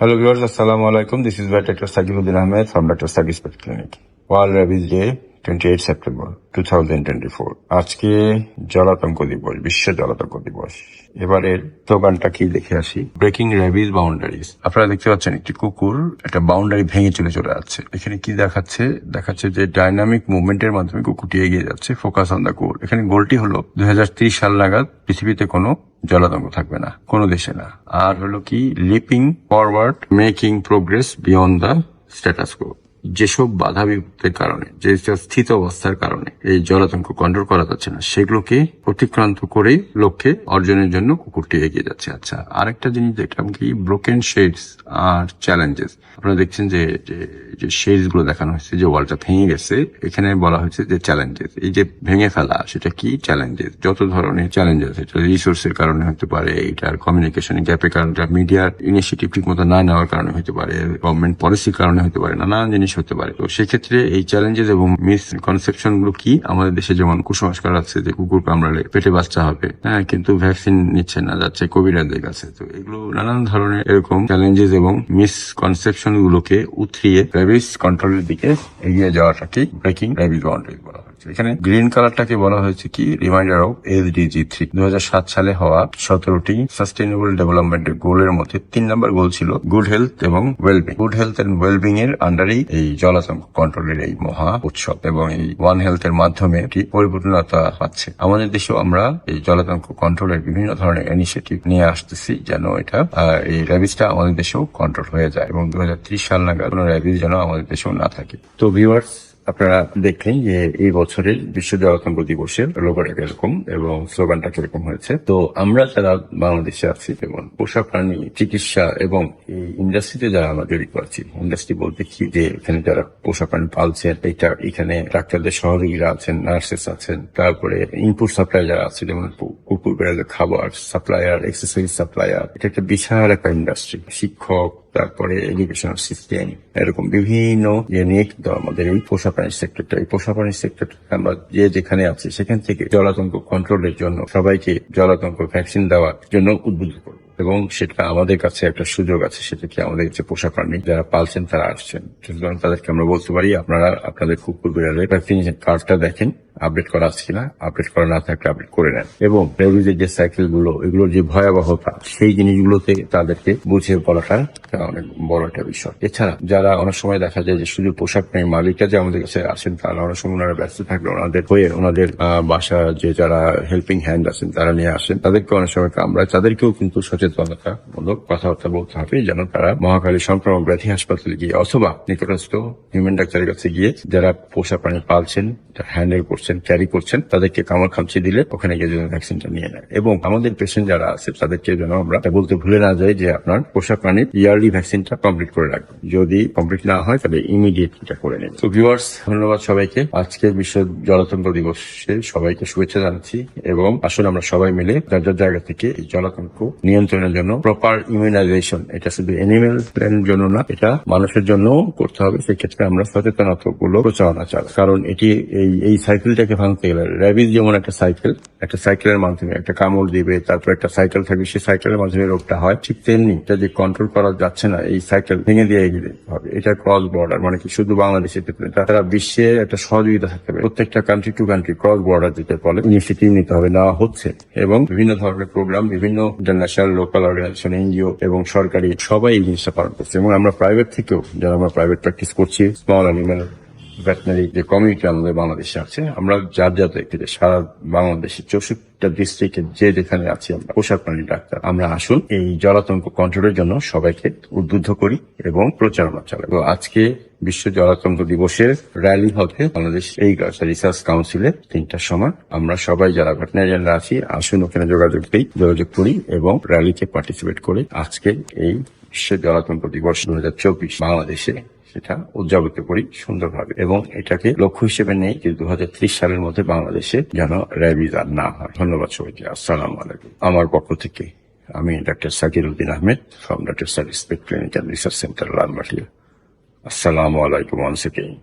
Hello viewers, Assalamu alaikum. This is Dr. Sakibuddin Ahmed from Dr. Saki's Pet Clinic. World Rabies Day, 28 September 2024 আজকে জলাতঙ্ক দিবস, বিশ্ব জলাতঙ্ক দিবস। এবারের স্লোগানটা কি দেখে আসি? ব্রেকিং র্যাবিজ বাউন্ডারিজ আপনারা দেখতে পাচ্ছেন একটি কুকুর একটা বাউন্ডারি ভেঙে চলে চলে যাচ্ছে। এখানে কি দেখাচ্ছে? দেখাচ্ছে যে ডাইনামিক মুভমেন্টের মাধ্যমে কুকুরটি এগিয়ে যাচ্ছে। ফোকাস অন দ্য গোল এখানে গোলটি হলো, দুই হাজার ত্রিশ সাল নাগাদ পৃথিবীতে কোনো জলাতঙ্ক থাকবে না, কোনো দেশে না। আর হলো কি leaping forward making progress beyond the status কো যেসব বাধা বিপত্তির কারণে, যে স্থিত অবস্থার কারণে এই জলাতঙ্ক কন্ট্রোল করা যাচ্ছে না, সেগুলোকে অতিক্রান্ত করে লক্ষ্যে অর্জনের জন্য কুকুরটি এগিয়ে যাচ্ছে। আচ্ছা আরেকটা জিনিস দেখলাম কি? ব্রোকেন শেডস আর চ্যালেঞ্জেস আপনারা দেখছেন যে, যে- যে শেডসগুলো দেখানো হয়েছে, যে ওয়ালটা ভেঙে গেছে, এখানে বলা হয়েছে যে চ্যালেঞ্জেস এই যে ভেঙে ফেলা, সেটা কি চ্যালেঞ্জেস যত ধরনের চ্যালেঞ্জেস এটা রিসোর্সের কারণে হতে পারে, এটার কমিউনিকেশন গ্যাপের কারণে মিডিয়ার ইনিশিয়েটিভ ঠিক মতো না নেওয়ার কারণে হতে পারে গভর্নমেন্ট পলিসির কারণে হতে পারে, নানান জিনিস হতে পারে। তো সেক্ষেত্রে এই চ্যালেঞ্জেস এবং মিস কনসেপশনগুলো কি? আমাদের দেশে যেমন কুসংস্কার আছে যে কুকুর কামড়ালে পেটে বাচ্চা হবে হ্যাঁ কিন্তু ভ্যাকসিন নিচ্ছে না, যাচ্ছে কবিরাজদের কাছে। তো এগুলো নানান ধরনের এরকম চ্যালেঞ্জেস এবং মিসকনসেপশন গুলোকে উথরিয়ে র্যাবিস কন্ট্রোলের দিকে এগিয়ে যাওয়াটাকে ব্রেকিং র্যাবিস বাউন্ডারি বলা হয়েছে এখানে গ্রিন কালারটাকে বলা হয়েছে কি? রিমাইন্ডার অফ এসডিজি থ্রি দু সালে হওয়া সতেরোটি সাস্টেনেবল ডেভেলপমেন্টের গোলের মধ্যে তিন নম্বর গোল ছিল গুড হেলথ এবং wellbeing good health and wellbeing এর আন্ডারেই এই জলাতঙ্ক কন্ট্রোলের এই মহা উৎসব এবং এই ওয়ান হেলথ এর মাধ্যমে একটি পরিপূর্ণতা পাচ্ছে। আমাদের দেশেও আমরা এই জলাতঙ্ক কন্ট্রোলের বিভিন্ন ধরনের ইনিশিয়েটিভ নিয়ে আসতেছি যেন এটা এই র্যাবিসটা আমাদের দেশেও কন্ট্রোল হয়ে যায় এবং দু হাজার ত্রিশ সাল নাগাদ কোনো র্যাবিস যেন আমাদের দেশেও না থাকে। তো ভিউয়ার্স আপনারা দেখলেন যে এই বছরের বিশ্ব জলাতঙ্ক দিবসের লোগোটা কীরকম এবং স্লোগানটা কীরকম হয়েছে। তো আমরা যারা বাংলাদেশে আছি যেমন পোষা প্রাণী, চিকিৎসা এবং এই ইন্ডাস্ট্রিতে যারা আমরা জড়িত আছি ইন্ডাস্ট্রি বলতে কি যে এখানে যারা পোষা প্রাণী পালছেন, এটা এখানে ডাক্তারদের সহযোগীরা আছেন, নার্সেস আছেন, তারপরে ইনপুট সাপ্লাই যারা আছে, যেমন কুকুর বেড়ালের খাবার সাপ্লায়ার এক্সেসরিজ সাপ্লায়ার এটা একটা বিশাল একটা ইন্ডাস্ট্রি শিক্ষক তারপরে এডুকেশনাল সিস্টেম এরকম বিভিন্ন কিন্তু আমাদের এই পোষা প্রাণী সেক্টরটা এই পোষা প্রাণী সেক্টরটা আমরা যে যেখানে আছি, সেখান থেকে জলাতঙ্ক কন্ট্রোলের জন্য সবাইকে জলাতঙ্ক ভ্যাকসিন দেওয়ার জন্য উদ্বুদ্ধ করব। এবং সেটা আমাদের কাছে একটা সুযোগ আছে, সেটা কি আমাদের যে পোষা প্রাণী যারা পালছেন, তারা আসছেন। সুতরাং তাদেরকে আমরা বলতে পারি, আপনারা, আপনাদের কুকুর বিড়ালের ভ্যাকসিনেশন কার্ডটা দেখেন। আপডেট করা আছে কিনা আপডেট করা না থাকলে আপডেট করে নেন। এবং রেবিজের যে সাইকেলগুলো এগুলোর যে ভয়াবহতা, সেই জিনিসগুলোতে তাদেরকে বুঝে বলাটা অনেক বড় একটা বিষয়। এছাড়া যারা অনেক সময় দেখা যায় যে শুধু পোশাক প্রেমী মালিকরা যে আমাদের কাছে আসেন, তারা অনেক সময় ওনারা ব্যস্ত থাকলে ওনাদের হয়ে ওনাদের বাসা যে যারা হেল্পিং হ্যান্ড আছেন, তারা নিয়ে আসেন। তাদেরকে অনেক সময় কামড়ায়, তাদেরকেও কিন্তু সচেতনতা মূলক কথাবার্তা বলতে হবে, যেন তারা মহাকালী সংক্রমক ব্যাধি হাসপাতালে গিয়ে অথবা নিকটস্থ হিউম্যান ডাক্তারের কাছে গিয়ে যারা পোষা প্রাণী পালছেন হ্যান্ডেল করছেন ক্যারি করছেন, তাদেরকে কামড় খামচি দিলে ওখানে গিয়ে যেন ভ্যাকসিনটা নিয়ে নেয়। এবং আমাদের পেশেন্ট যারা আছে, তাদেরকে যেন আমরা বলতে ভুলে না যাই যে আপনার পোষা প্রাণীর ইয়ারলি ভ্যাকসিনটা কমপ্লিট করে রাখবেন। যদি কমপ্লিট না হয়, তাহলে ইমিডিয়েট এটা করে নেন তো ভিউয়ার্স ধন্যবাদ সবাইকে। আজকের বিশ্ব জলাতন্ত্র দিবসে সবাইকে শুভেচ্ছা জানাচ্ছি এবং আসলে আমরা সবাই মিলে যার যার জায়গা থেকে এই জলাতঙ্ক নিয়ন্ত্রণের জন্য প্রপার ইমিউনাইজেশন এটা শুধু এনিমেল প্ল্যানের জন্য না, এটা মানুষের জন্য করতে হবে। সেক্ষেত্রে আমরা সচেতনতা গুলো প্রচারণা চালাই কারণ এটি এই এই সাইকেলটাকে ভাঙতে গেলে র্যাবিস যেমন একটা সাইকেল, একটা সাইকেলের মাধ্যমে একটা কামড় দিবে, তারপর একটা সাইকেল থাকবে, সেই সাইকেলের মাধ্যমে রোগটা হয়। ঠিক তেমনি এটা যে কন্ট্রোল করা যাচ্ছে না, এই সাইকেল ভেঙে দিয়ে এগিয়ে হবে। এটা ক্রস বর্ডার মানে কি শুধু বাংলাদেশের ক্ষেত্রে সারা বিশ্বে একটা সহযোগিতা থাকতে হবে প্রত্যেকটা country to country cross border যেতে বলে ইনিশিয়েটিভ নিতে হবে, নেওয়া হচ্ছে। এবং বিভিন্ন ধরনের প্রোগ্রাম বিভিন্ন ইন্টারন্যাশনাল লোকাল অর্গানাইজেশন এনজিও এবং সরকারি, সবাই এই জিনিসটা পালন করছে। এবং আমরা প্রাইভেট থেকেও, যারা আমরা প্রাইভেট প্র্যাকটিস করছি স্মল অ্যানিমেল ভেটেনারি যে কমিউনিটি আমাদের বাংলাদেশে আছে। আমরা যার যার থেকে সারা বাংলাদেশে চৌষট্টিটা ডিস্ট্রিক্টে যে যেখানে আছি আমরা, পোশাক প্রাণী ডাক্তার। আমরা আসুন এই জলাতঙ্ক কন্ট্রোলের জন্য সবাইকে উদ্বুদ্ধ করি এবং প্রচারণা চালাই। আজকে বিশ্ব জলাতন্ত্র দিবসের র্যালি হবে বাংলাদেশ এই রিসার্চ কাউন্সিলে তিনটার সময় আমরা সবাই যারা ভেটেনারিয়ানরা আছি, আসুন ওখানে যোগাযোগ দিই যোগাযোগ করি এবং র্যালিতে পার্টিসিপেট করে আজকে এই বিশ্ব জলাতন্ত্র দিবস দু হাজার চব্বিশ বাংলাদেশে সেটা উদযাপিত করি সুন্দরভাবে। এবং এটাকে লক্ষ্য হিসেবে নেই যে দু হাজার ত্রিশ সালের মধ্যে বাংলাদেশে যেন র্যাবিজ আর না হয়। ধন্যবাদ সবাইকে। আসসালাম আলাইকুম। আমার পক্ষ থেকে আমি doctor Sakir Uddin Ahmed from doctor Sakir clinical research centre Lalmatia. আসসালামু আলাইকুম ওয়ান্স এগেইন